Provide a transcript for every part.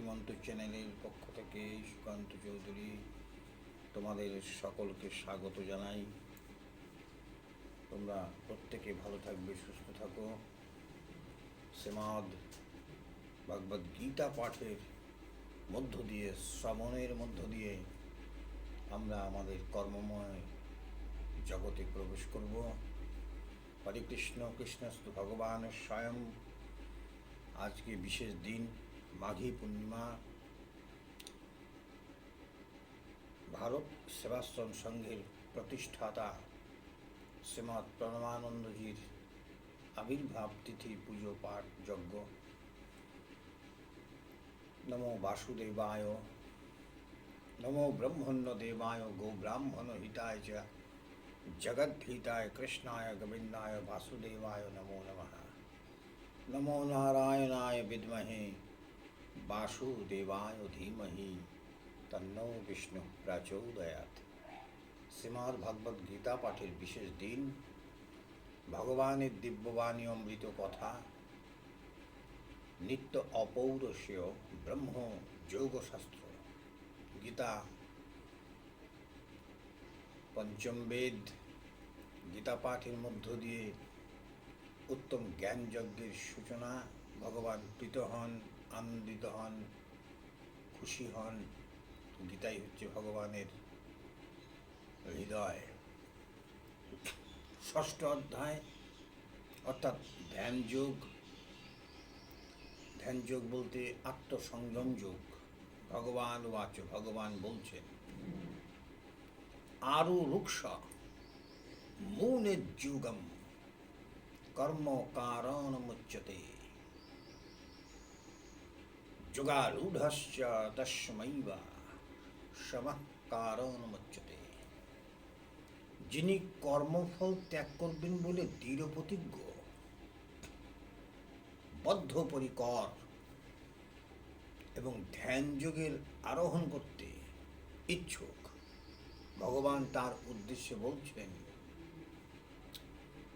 ভক্তিমন্ত চ্যানেলের পক্ষ থেকে সুকান্ত চৌধুরী তোমাদের সকলকে স্বাগত জানাই। তোমরা প্রত্যেকে ভালো থাকবে, সুস্থ থাকো। শ্রীমদ ভগবদ গীতা পাঠের মধ্য দিয়ে, শ্রবণের মধ্য দিয়ে আমরা আমাদের কর্মময় জগতে প্রবেশ করব। হরে কৃষ্ণ, কৃষ্ণস্তু ভগবান স্বয়ং। আজকে বিশেষ দিন। মাঘী পূর্ণিমা ভারত সেবাশ্রম সংঘের প্রতিষ্ঠাতা শ্রীমৎ প্রণমানন্দজির আবির্ভাব তিথি পুজো পাঠ যজ্ঞ নমো বাসুদেবায় নমো ব্রহ্মণ্য দেবায় গো ব্রাহ্মণ হিতায় চ জগদ্ধিতায় কৃষ্ণায় গোবিন্দায় বাসুদেবায় নমো নমঃ নমো নারায়ণায় বিদ্মহে বাসুদেবায় ধীমহি তন্নো বিষ্ণু প্রচোদয়াত শ্রীমদ্ ভগবদ গীতা পাঠের বিশেষ দিন ভগবানের দিব্যবাণী অমৃত কথা নিত্য অপৌরস্য ব্রহ্ম যোগশাস্ত্র গীতা পঞ্চম বেদ গীতা পাঠের মধ্য দিয়ে উত্তম জ্ঞান যজ্ঞের সূচনা ভগবান প্রীত হন আনন্দিত হন, খুশি হন। গীতাই হচ্ছে ভগবানের হৃদয়। ষষ্ঠ অধ্যায়, অর্থাৎ ধ্যান যোগ ধ্যান যোগ বলতে আত্মসংযম যোগ। ভগবান বাচ ভগবান বলছেন, আরু রুক্ষ মূনের যুগম, কর্ম কারণ মুচ্যতে। যুগারূঢ়শ্চ তস্মৈব সমঃ কারণ যিনি কর্মফল ত্যাগ করবেন বলে দৃঢ় প্রতিজ্ঞ বদ্ধপরিকর এবং ধ্যান যোগের আরোহণ করতে ইচ্ছুক ভগবান তার উদ্দেশ্যে বলছেন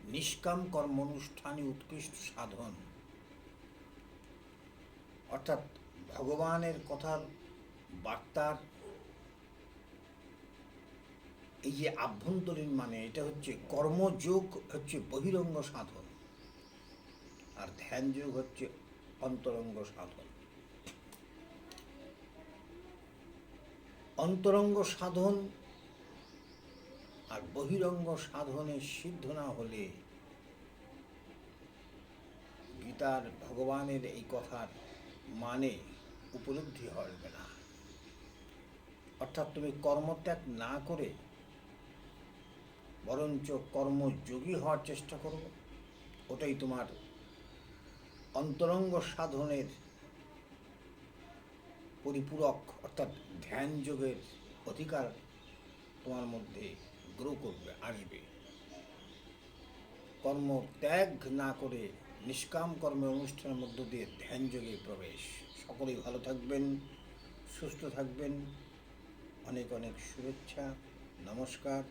নিষ্কাম কর্ম অনুষ্ঠানে উৎকৃষ্ট সাধন অর্থাৎ ভগবানের কথার বার্তার এই যে আভ্যন্তরীণ মানে এটা হচ্ছে কর্মযোগ, হচ্ছে বহিরঙ্গ সাধন। আর ধ্যান যোগ হচ্ছে অন্তরঙ্গ সাধন। অন্তরঙ্গ সাধন আর বহিরঙ্গ সাধনে সিদ্ধ না হলে গীতার ভগবানের এই কথার মানে উপলব্ধি হবে না। অর্থাৎ তুমি কর্মত্যাগ না করে বরঞ্চ কর্মযোগী হওয়ার চেষ্টা করো। ওটাই তোমার অন্তরঙ্গ সাধনের পরিপূরক অর্থাৎ ধ্যান যোগের অধিকার তোমার মধ্যে গ্রো করবে, আসবে। কর্ম ত্যাগ না করে নিষ্কাম কর্মের অনুষ্ঠানের মধ্য দিয়ে ধ্যান যোগে প্রবেশ। সকলেই ভালো থাকবেন, সুস্থ থাকবেন। অনেক অনেক শুভেচ্ছা, নমস্কার।